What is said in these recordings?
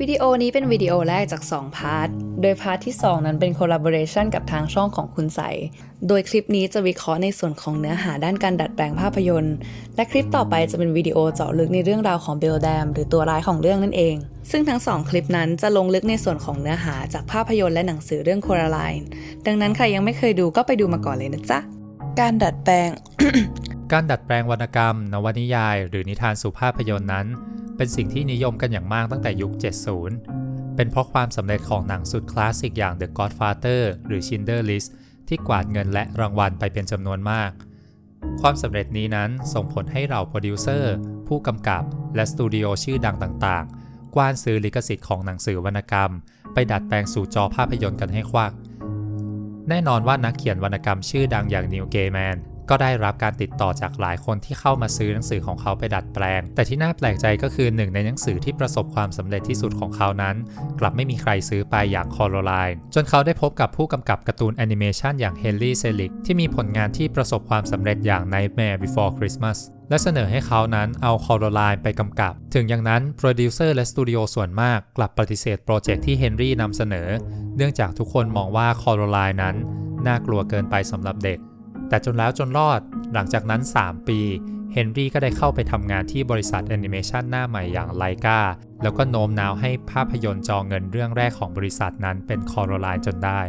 วิดีโอนี้เป็นวิดีโอแรกจาก 2 พาร์ท โดยพาร์ทที่ 2 นั้นเป็นคอลลาบอร์เรชันกับทางช่องของคุณใส โดยคลิปนี้จะวิเคราะห์ในส่วนของเนื้อหาด้านการดัดแปลงภาพยนตร์ และคลิปต่อไปจะเป็นวิดีโอเจาะลึกในเรื่องราวของเบลแดม หรือตัวร้ายของเรื่องนั่นเอง ซึ่งทั้งสองคลิปนั้นจะลงลึกในส่วนของเนื้อหาจากภาพยนตร์และหนังสือเรื่องโคราไลน์ดังนั้นใครยังไม่เคยดูก็ไปดูมาก่อนเลยนะจ๊ะ การดัดแปลง การดัดแปลงวรรณกรรม นวนิยาย หรือนิทานสู่ภาพยนตร์นั้น เป็นสิ่งที่นิยมกันอย่างมากตั้งแต่ยุค 70 เป็นเพราะความสำเร็จของหนังสุดคลาสสิกอย่าง The Godfather หรือ Schindler List ที่กวาดเงินและรางวัลไปเป็นจำนวนมาก ความสำเร็จนี้นั้นส่งผลให้เราโปรดิวเซอร์ ผู้กำกับและสตูดิโอชื่อดังต่างๆ กว้านซื้อลิขสิทธิ์ของหนังสือวรรณกรรม ไปดัดแปลงสู่จอภาพยนตร์กันให้ควักแน่นอนว่านักเขียนวรรณกรรมชื่อดังอย่างนิวเกแมน ก็ได้รับการติดต่อจากหลายคนที่เข้ามาซื้อหนังสือของเขาไปดัดแปลง แต่ที่น่าแปลกใจก็คือหนึ่งในหนังสือที่ประสบความสำเร็จที่สุดของเขานั้น กลับไม่มีใครซื้อไปอย่างคอโรไลน์จนเขาได้พบกับผู้กำกับการ์ตูนแอนิเมชันอย่างเฮนรี่เซลิกที่มีผลงานที่ประสบความสำเร็จอย่าง Nightmare Before Christmas และเสนอให้เขานั้นเอาคอโรไลน์ไปกำกับ ถึงอย่างนั้นโปรดิวเซอร์และสตูดิโอส่วนมากกลับปฏิเสธโปรเจกต์ที่เฮนรี่นำเสนอ เนื่องจากทุกคนมองว่าคอโรไลน์นั้น น่ากลัวเกินไปสำหรับเด็ก แต่จนแล้วจนรอดหลังจากนั้น 3 ปีเฮนรี่ก็ได้เข้าไปทำงานที่บริษัทแอนิเมชันหน้าใหม่อย่างไลกาแล้วก็โน้มน้าวให้ภาพยนตร์จอเงินเรื่องแรกของบริษัทนั้นเป็นคอโรไลน์จนได้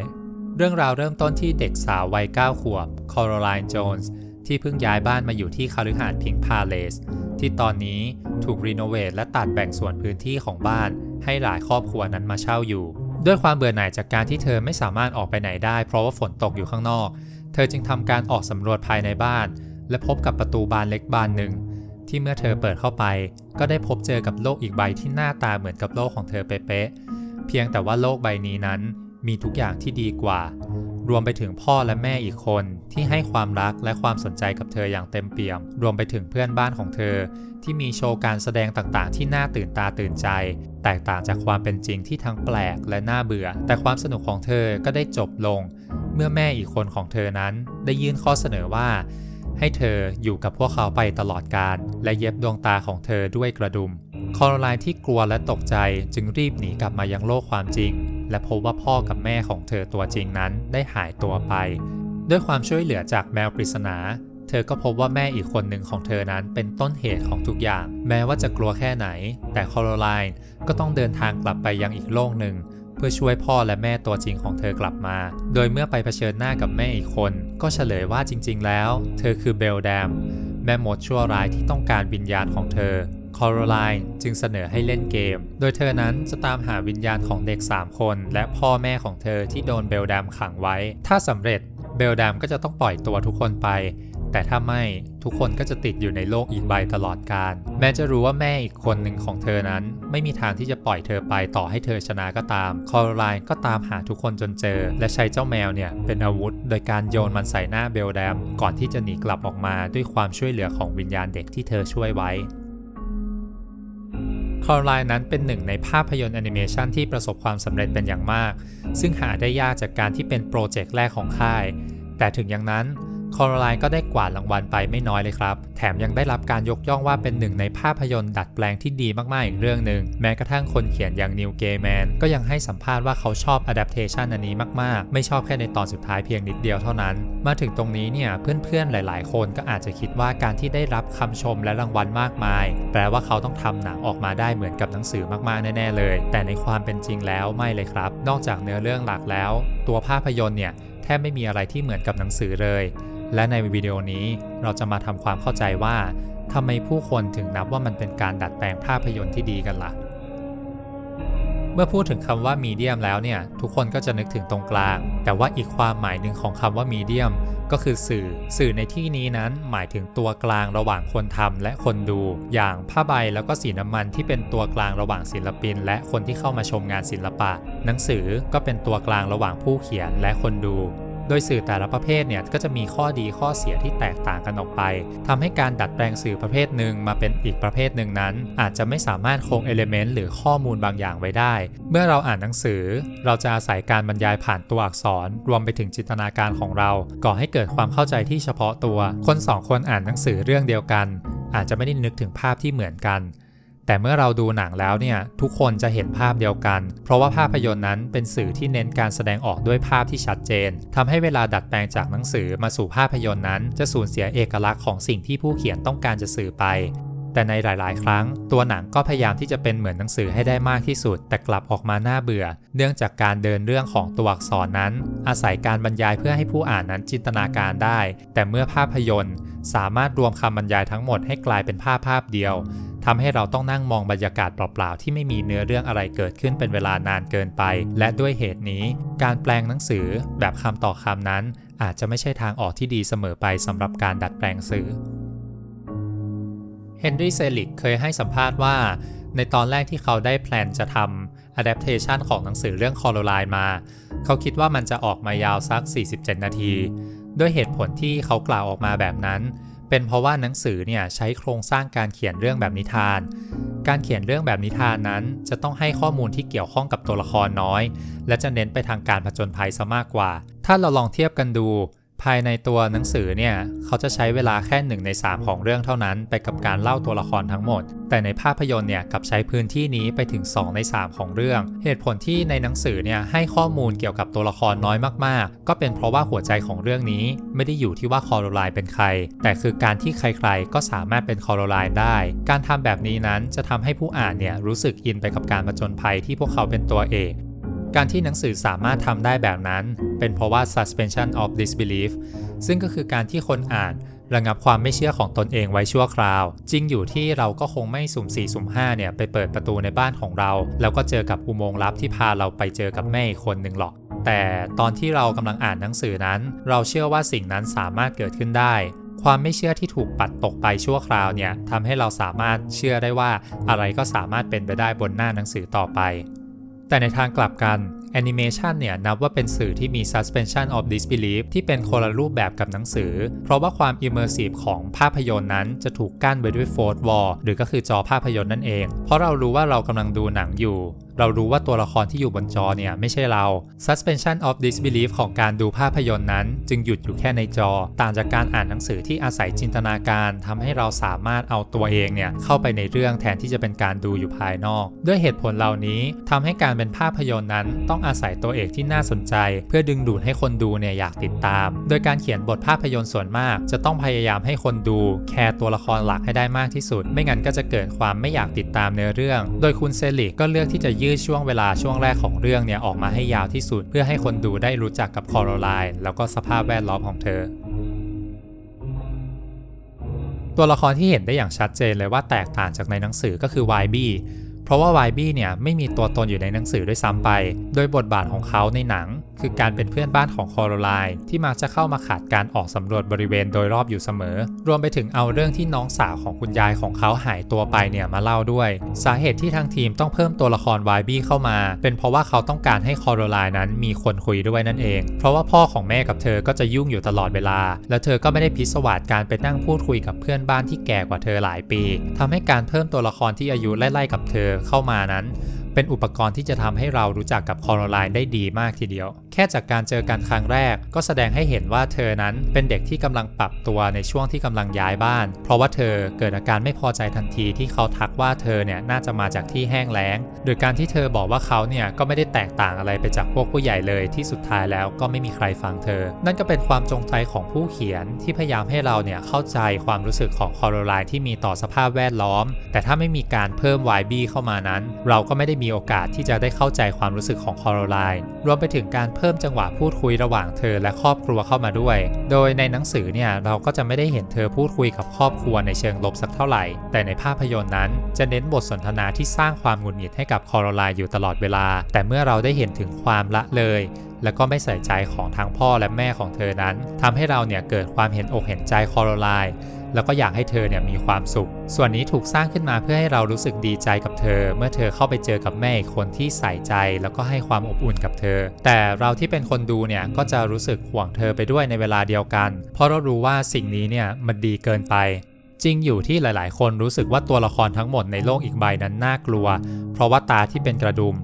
เรื่องราวเริ่มต้นที่เด็กสาววัย 9 ขวบคอโรไลน์โจนส์ที่เพิ่งย้ายบ้านมาอยู่ที่คาลิหาดพิงพาเลสที่ตอนนี้ถูกรีโนเวทและตัดแบ่งส่วนพื้นที่ของบ้าน ให้หลายครอบครัวนั้นมาเช่าอยู่ ด้วยความเบื่อหน่ายจากการที่เธอไม่สามารถออกไปไหนได้ เพราะว่าฝนตกอยู่ข้างนอก เธอจึงทำการออกสำรวจภายในบ้าน และพบกับประตูบานเล็กบานหนึ่ง ที่เมื่อเธอเปิดเข้าไป ก็ได้พบเจอกับโลกอีกใบที่หน้าตาเหมือนกับโลกของเธอเป๊ะเพียงแต่ว่าโลกใบนี้นั้นมีทุกอย่างที่ดีกว่า รวมไปถึงพ่อและแม่อีกคนที่ให้ความรักและความสนใจกับเธออย่างเต็มเปี่ยม รวมไปถึงเพื่อนบ้านของเธอ ที่มีโชว์การแสดงต่างๆ ที่น่าตื่นตาตื่นใจ แตกต่างจากความเป็นจริงที่ทั้งแปลกและน่าเบื่อ แต่ความสนุกของเธอก็ได้จบลง เมื่อแม่อีกคนของเธอนั้น ได้ยื่นข้อเสนอว่า ให้เธออยู่กับพวกเขาไปตลอดกาลและเย็บดวงตาของเธอด้วยกระดุมคอโรไลน์ที่กลัวและตกใจจึงรีบหนีกลับมายังโลกความจริง และพบว่าพ่อกับแม่ของเธอตัวจริงนั้นได้หายตัวไป ด้วยความช่วยเหลือจากแมวปริศนา เธอก็พบว่าแม่อีกคนหนึ่งของเธอนั้นเป็นต้นเหตุของทุกอย่าง แม้ว่าจะกลัวแค่ไหน แต่คอโรไลน์ก็ต้องเดินทางกลับไปยังอีกโลกหนึ่งเพื่อช่วยพ่อและแม่ตัวจริงของเธอกลับมา โดยเมื่อไปเผชิญหน้ากับแม่อีกคน ก็เฉลยว่าจริง ๆ แล้ว เธอคือเบลแดม แม่มดชั่วร้ายที่ต้องการวิญญาณของเธอ คอโรไลน์จึงเสนอให้เล่นเกม โดยเธอนั้นจะตามหาวิญญาณของเด็ก 3 คน และพ่อแม่ของเธอที่โดนเบลแดมขังไว้ ถ้าสำเร็จเบลแดมก็จะต้องปล่อยตัวทุกคนไป แต่ถ้าไม่ทุกคนก็จะติดอยู่ในโลกอีกใบตลอดกาลแม้จะรู้ว่าแม่อีกคนหนึ่งของเธอนั้น ไม่มีทางที่จะปล่อยเธอไปต่อให้เธอชนะก็ตาม คอโรไลน์ก็ตามหาทุกคนจนเจอ และใช้เจ้าแมวเนี่ย เป็นอาวุธ โดยการโยนมันใส่หน้าเบลแดม ก่อนที่จะหนีกลับออกมาด้วยความช่วยเหลือของวิญญาณเด็กที่เธอช่วยไว้ คอร์ไลน์นั้นเป็นหนึ่งในภาพยนตร์แอนิเมชันที่ประสบความสำเร็จเป็นอย่างมาก ซึ่งหาได้ยากจากการที่เป็นโปรเจกต์แรกของค่าย แต่ถึงอย่างนั้น คอร์ไลน์ก็ได้กวาดรางวัลไปไม่น้อยเลยครับ แถมยังได้รับการยกย่องว่าเป็นหนึ่งในภาพยนตร์ดัดแปลงที่ดีมากๆอีกเรื่องหนึ่งแม้กระทั่งคนเขียนอย่างนิวเกแมนก็ยังให้สัมภาษณ์ว่าเขาชอบอะดัปเทชันอันนี้มากๆ ไม่ชอบแค่ในตอนสุดท้ายเพียงนิดเดียวเท่านั้น มาถึงตรงนี้เนี่ยเพื่อนๆหลาย ๆ คนก็อาจจะคิดว่าการที่ได้รับคำชมและรางวัลมากมาย แปลว่าเขาต้องทำหนังออกมาได้เหมือนกับหนังสือมากๆแน่ๆเลย แต่ในความเป็นจริงแล้วไม่เลยครับ นอกจากเนื้อเรื่องหลักแล้ว ตัวภาพยนตร์เนี่ย แทบไม่มีอะไรที่เหมือนกับหนังสือเลย และในวิดีโอนี้เราจะมาทำความเข้าใจว่าทำไมผู้คนถึงนับว่ามันเป็นการดัดแปลงภาพยนตร์ที่ดีกันล่ะ เมื่อพูดถึงคำว่ามีเดียมแล้วเนี่ย ทุกคนก็จะนึกถึงตรงกลาง แต่ว่าอีกความหมายหนึ่งของคำว่ามีเดียมก็คือสื่อ สื่อในที่นี้นั้นหมายถึงตัวกลางระหว่างคนทำและคนดู อย่างผ้าใบแล้วก็สีน้ำมันที่เป็นตัวกลางระหว่างศิลปิน และคนที่เข้ามาชมงานศิลปะ หนังสือก็เป็นตัวกลางระหว่างผู้เขียนและคนดู โดยสื่อแต่ละประเภทเนี่ยก็จะมีข้อดีข้อเสียที่แตกต่างกันออกไปทำให้การดัดแปลงสื่อประเภทหนึ่งมาเป็นอีกประเภทหนึ่งนั้น อาจจะไม่สามารถคงเอลิเมนต์หรือข้อมูลบางอย่างไว้ได้ เมื่อเราอ่านหนังสือ เราจะอาศัยการบรรยายผ่านตัวอักษร รวมไปถึงจินตนาการของเรา ก่อให้เกิดความเข้าใจที่เฉพาะตัว คนสองคนอ่านหนังสือเรื่องเดียวกัน อาจจะไม่ได้นึกถึงภาพที่เหมือนกัน แต่เมื่อเราดูหนังแล้วเนี่ยทุกคนจะเห็นภาพเดียวกัน เพราะว่าภาพยนตร์นั้นเป็นสื่อที่เน้นการแสดงออกด้วยภาพที่ชัดเจนทำให้เวลาดัดแปลงจากหนังสือมาสู่ภาพยนตร์นั้น จะสูญเสียเอกลักษณ์ของสิ่งที่ผู้เขียนต้องการจะสื่อไป แต่ในหลาย ๆ ครั้ง ตัวหนังก็พยายามที่จะเป็นเหมือนหนังสือให้ได้มากที่สุด แต่กลับออกมาน่าเบื่อ เนื่องจากการเดินเรื่องของตัวอักษรนั้น อาศัยการบรรยายเพื่อให้ผู้อ่านนั้นจินตนาการได้ แต่เมื่อภาพยนตร์ สามารถรวมคำบรรยายทั้งหมดให้กลายเป็นภาพภาพเดียว ทำให้เราต้องนั่งมองบรรยากาศเปล่าๆ ที่ไม่มีเนื้อเรื่องอะไรเกิดขึ้นเป็นเวลานานเกินไป และด้วยเหตุนี้ การแปลงหนังสือแบบคำต่อคำนั้น อาจจะไม่ใช่ทางออกที่ดีเสมอไปสำหรับการดัดแปลงสื่อเฮนรี่เซลิกเคยให้สัมภาษณ์ว่า ในตอนแรกที่เขาได้แพลนจะทำ adaptation ของหนังสือเรื่อง Coraline มา เขาคิดว่ามันจะออกมายาวสัก 47 นาที ด้วยเหตุผลที่เขากล่าวออกมาแบบนั้น เป็นเพราะว่าหนังสือเนี่ยใช้โครงสร้างการเขียนเรื่องแบบนิทาน การเขียนเรื่องแบบนิทานนั้นจะต้องให้ข้อมูลที่เกี่ยวข้องกับตัวละครน้อย และจะเน้นไปทางการผจญภัยซะมากกว่า ถ้าเราลองเทียบกันดู ภายในตัวหนังสือเนี่ยเขาจะใช้เวลาแค่1ใน 3 ของเรื่องเท่านั้น ไปกับการเล่าตัวละครทั้งหมด แต่ในภาพยนตร์เนี่ยกับใช้พื้นที่นี้ไปถึง 2 ใน 3 ของเรื่อง เหตุผลที่ในหนังสือเนี่ยให้ข้อมูลเกี่ยวกับตัวละครน้อยมากๆ ก็เป็นเพราะว่าหัวใจของเรื่องนี้ไม่ได้อยู่ที่ว่าคอโรไลน์เป็นใคร แต่คือการที่ใครๆ ก็สามารถเป็นคอโรไลน์ได้ การทำแบบนี้นั้นจะทำให้ผู้อ่านเนี่ยรู้สึกอินไปกับการผจญภัยที่พวกเขาเป็นตัวเอก การที่หนังสือสามารถทำได้แบบนั้น เป็นเพราะว่า suspension of disbelief ซึ่งก็คือการที่คนอ่านระงับความไม่เชื่อของตนเองไว้ชั่วคราว จริงอยู่ที่เราก็คงไม่สุ่ม4สุ่ม5เนี่ยไปเปิดประตูในบ้านของเรา แล้วก็เจอกับอุโมงค์ลับที่พาเราไปเจอกับแม่อีกคนหนึ่งหรอก แต่ตอนที่เรากำลังอ่านหนังสือนั้น เราเชื่อว่าสิ่งนั้นสามารถเกิดขึ้นได้ ความไม่เชื่อที่ถูกปัดตกไปชั่วคราวเนี่ยทำให้เราสามารถเชื่อได้ว่าอะไรก็สามารถเป็นไปได้บนหน้าหนังสือต่อไป แต่ในทางกลับกันแอนิเมชันเนี่ยนับว่าเป็นสื่อที่มี suspension of disbelief ที่เป็นคนละรูปแบบกับหนังสือ เพราะว่าความ immersive ของภาพยนตร์นั้นจะถูกกั้นไว้ด้วย fourth wall หรือก็คือจอภาพยนตร์นั่นเอง เพราะเรารู้ว่าเรากำลังดูหนังอยู่เรารู้ว่าตัวละครที่อยู่บนจอเนี่ยไม่ใช่เรา suspension of disbelief ของการดูภาพยนตร์นั้น จึงหยุดอยู่แค่ในจอ ต่างจากการอ่านหนังสือที่อาศัยจินตนาการทำให้เราสามารถเอาตัวเองเนี่ยเข้าไปในเรื่องแทนที่จะเป็นการดูอยู่ภายนอก ด้วยเหตุผลเหล่านี้ทำให้การเป็นภาพยนตร์นั้น ต้องอาศัยตัวเอกที่น่าสนใจ เพื่อดึงดูดให้คนดูเนี่ยอยากติดตาม โดยการเขียนบทภาพยนตร์ส่วนมาก จะต้องพยายามให้คนดูแคร์ตัวละครหลักให้ได้มากที่สุด ไม่งั้นก็จะเกิดความไม่อยากติดตามเนื้อเรื่อง โดยคุณเซลิกก็เลือกที่จะยืดช่วงเวลาช่วงแรกของเรื่องเนี่ยออกมาให้ยาวที่สุด เพื่อให้คนดูได้รู้จักกับคอโรไลน์แล้วก็สภาพแวดล้อมของเธอตัวละครที่เห็นได้อย่างชัดเจนเลยว่าแตกต่างจากในหนังสือก็คือวายบี้ เพราะว่าวายบี้เนี่ยไม่มีตัวตนอยู่ในหนังสือด้วยซ้ำไป โดยบทบาทของเขาในหนัง คือการเป็นเพื่อนบ้านของคอโรไลน์ที่มักจะเข้ามาขาดการออกสำรวจบริเวณโดยรอบอยู่เสมอ รวมไปถึงเอาเรื่องที่น้องสาวของคุณยายของเขาหายตัวไปเนี่ยมาเล่าด้วย สาเหตุที่ทางทีมต้องเพิ่มตัวละครวายบี้เข้ามา เป็นเพราะว่าเขาต้องการให้คอโรไลน์นั้นมีคนคุยด้วยนั่นเอง เพราะว่าพ่อของแม่กับเธอก็จะยุ่งอยู่ตลอดเวลา และเธอก็ไม่ได้พิศวาสการไปนั่งพูดคุยกับเพื่อนบ้านที่แก่กว่าเธอหลายปีทำให้การเพิ่มตัวละครที่อายุไล่ๆกับเธอเข้ามานั้น เป็นอุปกรณ์ที่จะทำให้เรารู้จักกับคอโรไลน์ได้ดีมากทีเดียว แค่จากการเจอกันครั้งแรก ก็แสดงให้เห็นว่าเธอนั้นเป็นเด็กที่กำลังปรับตัวในช่วงที่กำลังย้ายบ้าน เพราะว่าเธอเกิดอาการไม่พอใจทันทีที่เขาทักว่าเธอเนี่ยน่าจะมาจากที่แห้งแล้ง โดยการที่เธอบอกว่าเขาเนี่ยก็ไม่ได้แตกต่างอะไรไปจากพวกผู้ใหญ่เลยที่สุดท้ายแล้วก็ไม่มีใครฟังเธอ นั่นก็เป็นความจงใจของผู้เขียนที่พยายามให้เราเนี่ยเข้าใจความรู้สึกของคอโรไลน์ที่มีต่อสภาพแวดล้อม แต่ถ้าไม่มีการเพิ่ม YB เข้ามานั้น เราก็ไม่ได้มีโอกาสที่จะได้เข้าใจความรู้สึกของคอโรไลน์รวมไปถึงการเพิ่มจังหวะพูดคุยระหว่างเธอและครอบครัวเข้ามาด้วย โดยในหนังสือเนี่ยเราก็จะไม่ได้เห็นเธอพูดคุยกับครอบครัวในเชิงลบสักเท่าไหร่ แต่ในภาพยนตร์นั้น จะเน้นบทสนทนาที่สร้างความหงุดหงิดให้กับคอโรไลน์อยู่ตลอดเวลา แต่เมื่อเราได้เห็นถึงความละเลย และก็ไม่ใส่ใจของทั้งพ่อและแม่ของเธอนั้นทำให้เราเนี่ยเกิดความเห็นอกเห็นใจคอโรไลน์ แล้วก็อยากให้เธอเนี่ยมีความสุข ส่วนนี้ถูกสร้างขึ้นมาเพื่อให้เรารู้สึกดีใจกับเธอ เมื่อเธอเข้าไปเจอกับแม่อีกคนที่ใส่ใจ แล้วก็ให้ความอบอุ่นกับเธอ แต่เราที่เป็นคนดูเนี่ยก็จะรู้สึกห่วงเธอไปด้วยในเวลาเดียวกัน เพราะเรารู้ว่าสิ่งนี้เนี่ยมันดีเกินไปจริงอยู่ที่หลาย ๆ คนรู้สึกว่าตัวละครทั้งหมดในโลกอีกใบนั้นน่ากลัว เพราะว่าตาที่เป็นกระดุม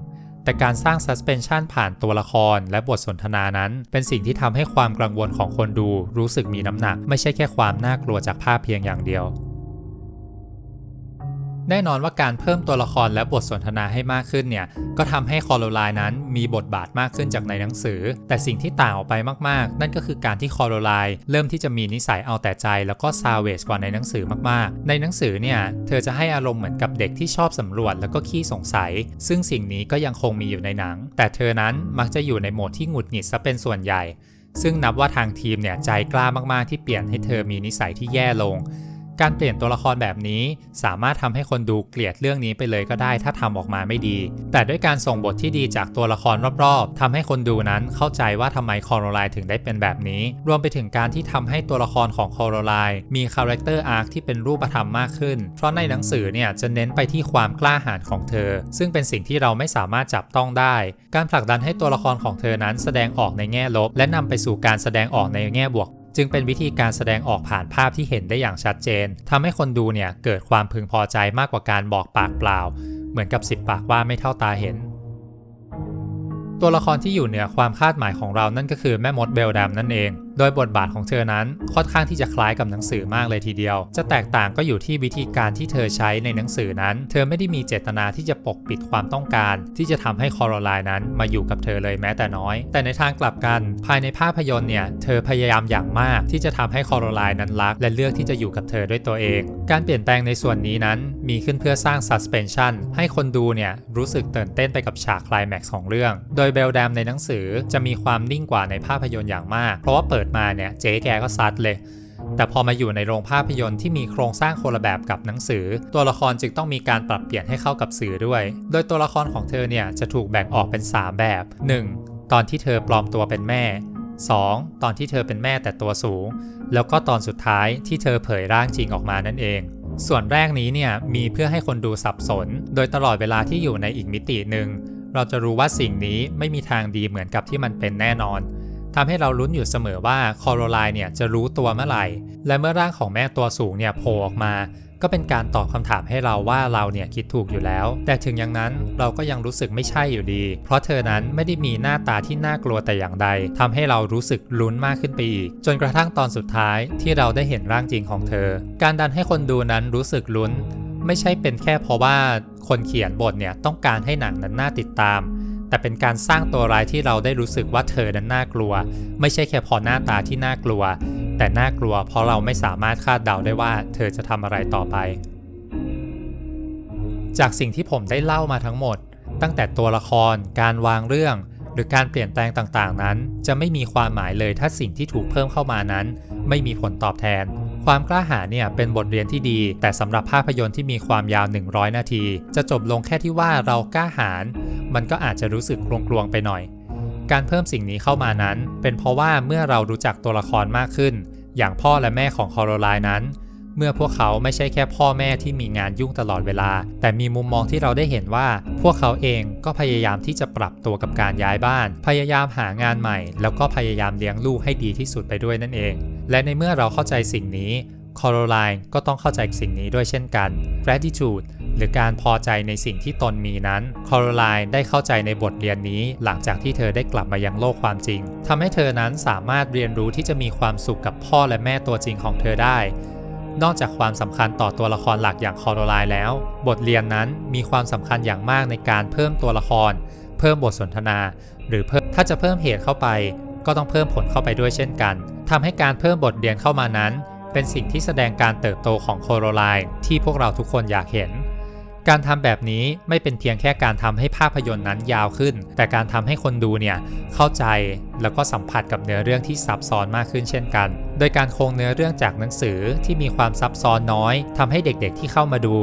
แต่การสร้างซัสเพนชันผ่านตัวละครและบทสนทนานั้น เป็นสิ่งที่ทำให้ความกังวลของคนดูรู้สึกมีน้ำหนัก ไม่ใช่แค่ความน่ากลัวจากภาพเพียงอย่างเดียว แน่นอนว่าการเพิ่มตัวละครและบทสนทนาให้มากขึ้นเนี่ย ก็ทำให้คอโรไลน์นั้นมีบทบาทมากขึ้นจากในหนังสือ แต่สิ่งที่ต่างออกไปมากๆ นั่นก็คือการที่คอโรไลน์เริ่มที่จะมีนิสัยเอาแต่ใจ แล้วก็ซาเวจกว่าในหนังสือมากๆ ในหนังสือเนี่ย เธอจะให้อารมณ์เหมือนกับเด็กที่ชอบสำรวจแล้วก็ขี้สงสัย ซึ่งสิ่งนี้ก็ยังคงมีอยู่ในหนัง แต่เธอนั้นมักจะอยู่ในโหมดที่หงุดหงิดซะเป็นส่วนใหญ่ ซึ่งนับว่าทางทีมเนี่ยใจกล้ามากๆที่เปลี่ยนให้เธอมีนิสัยที่แย่ลง การเปลี่ยนตัวละครแบบนี้สามารถทำให้คนดูเกลียดเรื่องนี้ไปเลยก็ได้ถ้าทำออกมาไม่ดี แต่ด้วยการส่งบทที่ดีจากตัวละครรอบๆทำให้คนดูนั้นเข้าใจว่าทำไมคอโรไลถึงได้เป็นแบบนี้ รวมไปถึงการที่ทำให้ตัวละครของคอโรไลมีคาแรคเตอร์อาร์คที่เป็นรูปธรรมมากขึ้น เพราะในหนังสือเนี่ยจะเน้นไปที่ความกล้าหาญของเธอ ซึ่งเป็นสิ่งที่เราไม่สามารถจับต้องได้ การผลักดันให้ตัวละครของเธอนั้นแสดงออกในแง่ลบ และนำไปสู่การแสดงออกในแง่บวก จึงเป็นวิธีการแสดงออกผ่านภาพที่เห็นได้อย่างชัดเจนทำให้คนดูเนี่ยเกิดความพึงพอใจมากกว่าการบอกปากเปล่า เหมือนกับสิบปากว่าไม่เท่าตาเห็น ตัวละครที่อยู่เหนือความคาดหมายของเรานั่นก็คือแม่มดเบลดามนั่นเองโดยบทบาทของเธอนั้นค่อนข้างที่จะคล้ายกับหนังสือมากเลยทีเดียว จะแตกต่างก็อยู่ที่วิธีการที่เธอใช้ในหนังสือนั้น เธอไม่ได้มีเจตนาที่จะปกปิดความต้องการ ที่จะทำให้คอโรไลน์นั้นมาอยู่กับเธอเลยแม้แต่น้อย แต่ในทางกลับกัน ภายในภาพยนตร์เนี่ย เธอพยายามอย่างมากที่จะทำให้คอโรไลน์นั้นรัก และเลือกที่จะอยู่กับเธอด้วยตัวเอง การเปลี่ยนแปลงในส่วนนี้นั้น มีขึ้นเพื่อสร้าง suspension ให้คนดูเนี่ยรู้สึกตื่นเต้นไปกับฉากคลายแม็กซ์ของเรื่อง โดยเบลแดมในหนังสือจะมีความนิ่งกว่าในภาพยนตร์อย่างมาก เพราะว่าเปิดมาเนี่ยเจ๊แกก็ซัดเลย แต่พอมาอยู่ในโรงภาพยนตร์ที่มีโครงสร้างคนละแบบกับหนังสือ ตัวละครจึงต้องมีการปรับเปลี่ยนให้เข้ากับสื่อด้วย โดยตัวละครของเธอเนี่ยจะถูกแบ่งออกเป็น 3 แบบ 1. ตอนที่เธอปลอมตัวเป็นแม่ 2. ตอนที่เธอเป็นแม่แต่ตัวสูง แล้วก็ตอนสุดท้ายที่เธอเผยร่างจริงออกมานั่นเอง ส่วนแรกนี้เนี่ยมีเพื่อให้คนดูสับสน โดยตลอดเวลาที่อยู่ในอีกมิติหนึ่งเราจะรู้ว่าสิ่งนี้ไม่มีทางดีเหมือนกับที่มันเป็นแน่นอน ทำให้เราลุ้นอยู่เสมอว่าคอโรไลน์เนี่ยจะรู้ตัวเมื่อไหร่ และเมื่อร่างของแม่ตัวสูงเนี่ยโผล่ออกมา ก็เป็นการตอบคำถามให้เราว่าเราเนี่ยคิดถูกอยู่แล้ว แต่ถึงอย่างนั้นเราก็ยังรู้สึกไม่ใช่อยู่ดี เพราะเธอนั้นไม่ได้มีหน้าตาที่น่ากลัวแต่อย่างใดทำให้เรารู้สึกลุ้นมากขึ้นไปอีก จนกระทั่งตอนสุดท้ายที่เราได้เห็นร่างจริงของเธอ การดันให้คนดูนั้นรู้สึกลุ้น ไม่ใช่เป็นแค่เพราะว่าคนเขียนบทเนี่ยต้องการให้หนังนั้นน่าติดตาม แต่เป็นการสร้างตัวร้ายที่เราได้รู้สึกว่าเธอนั้นน่ากลัว ไม่ใช่แค่พอหน้าตาที่น่ากลัว แต่น่ากลัวเพราะเราไม่สามารถคาดเดาได้ว่าเธอจะทำอะไรต่อไป จากสิ่งที่ผมได้เล่ามาทั้งหมด ตั้งแต่ตัวละคร การวางเรื่อง หรือการเปลี่ยนแปลงต่างๆนั้น จะไม่มีความหมายเลยถ้าสิ่งที่ถูกเพิ่มเข้ามานั้น ไม่มีผลตอบแทน ความกล้าหาญเนี่ยเป็นบทเรียนที่ดี แต่สำหรับภาพยนตร์ที่มีความยาว 100 นาที จะจบลงแค่ที่ว่าเรากล้าหาญมันก็อาจจะรู้สึกกลวงๆไปหน่อย การเพิ่มสิ่งนี้เข้ามานั้น เป็นเพราะว่าเมื่อเรารู้จักตัวละครมากขึ้น อย่างพ่อและแม่ของคอโรไลน์นั้น เมื่อพวกเขาไม่ใช่แค่พ่อแม่ที่มีงานยุ่งตลอดเวลา แต่มีมุมมองที่เราได้เห็นว่า พวกเขาเองก็พยายามที่จะปรับตัวกับการย้ายบ้าน พยายามหางานใหม่ แล้วก็พยายามเลี้ยงลูกให้ดีที่สุดไปด้วยนั่นเอง และในเมื่อเราเข้าใจสิ่งนี้คอโรไลน์ก็ต้องเข้าใจสิ่งนี้ด้วยเช่นกัน gratitude หรือการพอใจในสิ่งที่ตนมีนั้นคอโรไลน์ได้เข้าใจในบทเรียนนี้หลังจากที่เธอได้กลับมายังโลกความจริงทำให้เธอนั้นสามารถเรียนรู้ที่จะมีความสุขกับพ่อและแม่ตัวจริงของเธอได้ นอกจากความสำคัญต่อตัวละครหลักอย่างคอโรไลน์แล้ว บทเรียนนั้นมีความสำคัญอย่างมากในการเพิ่มตัวละคร เพิ่มบทสนทนา หรือเพิ่มถ้าจะเพิ่มเหตุเข้าไป ก็ต้องเพิ่มผลเข้าไปด้วยเช่นกัน ทำให้การเพิ่มบทเรียนเข้ามานั้น เป็นสิ่งที่แสดงการเติบโตของโคโรไลน์ที่พวกเราทุกคนอยากเห็น การทำแบบนี้ไม่เป็นเพียงแค่การทำให้ภาพยนตร์นั้นยาวขึ้น แต่การทำให้คนดูเนี่ยเข้าใจแล้วก็สัมผัสกับเนื้อเรื่องที่ซับซ้อนมากขึ้นเช่นกัน โดยการคงเนื้อเรื่องจากหนังสือที่มีความซับซ้อนน้อยทำให้เด็กๆที่เข้ามาดู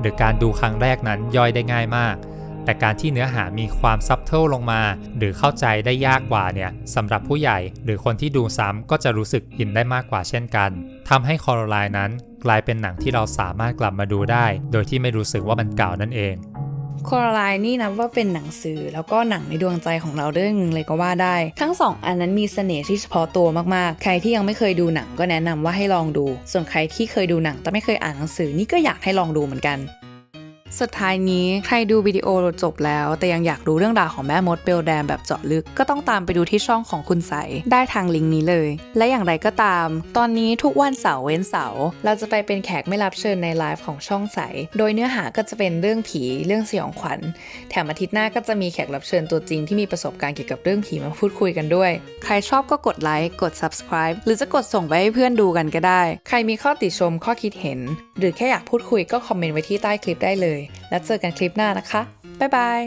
หรือการดูครั้งแรกนั้นย่อยได้ง่ายมาก แต่การที่เนื้อหามีความซับเทิลลงมา หรือเข้าใจได้ยากกว่าเนี่ยสำหรับผู้ใหญ่ หรือคนที่ดูซ้ำก็จะรู้สึกอินได้มากกว่าเช่นกันทำให้คอโรไลน์นั้น กลายเป็นหนังที่เราสามารถกลับมาดูได้ โดยที่ไม่รู้สึกว่ามันเก่านั่นเองโคราไลน์นี่นับว่าเป็นหนังสือแล้วก็หนังในดวงใจของเราเรื่องหนึ่งเลยก็ว่าได้ ทั้งสองอันนั้นมีเสน่ห์ที่เฉพาะตัวมากๆ ใครที่ยังไม่เคยดูหนังก็แนะนำว่าให้ลองดู ส่วนใครที่เคยดูหนังแต่ไม่เคยอ่านหนังสือนี่ก็อยากให้ลองดูเหมือนกัน สุดท้ายนี้ใครดูวิดีโอจบแล้ว แต่ยังอยากรู้เรื่องราวของแม่มดเบลแดมแบบเจาะลึกก็ต้องตามไปดูที่ช่องของคุณใสได้ทางลิงก์นี้เลย และอย่างไรก็ตาม ตอนนี้ทุกวันเสาร์เว้นเสาร์เราจะไปเป็นแขกไม่รับเชิญในไลฟ์ของช่องใส โดยเนื้อหาก็จะเป็นเรื่องผีเรื่องสยองขวัญ แถมอาทิตย์หน้าก็จะมีแขกรับเชิญตัวจริงที่มีประสบการณ์เกี่ยวกับเรื่องผีมาพูดคุยกันด้วย ใครชอบก็กดไลค์กด subscribe หรือจะกดส่งไปให้เพื่อนดูกันก็ได้ ใครมีข้อติชมข้อคิดเห็น หรือแค่อยากพูดคุยก็คอมเมนต์ไว้ที่ใต้คลิปได้เลยแล้วเจอกันคลิปหน้านะคะ บ๊ายบาย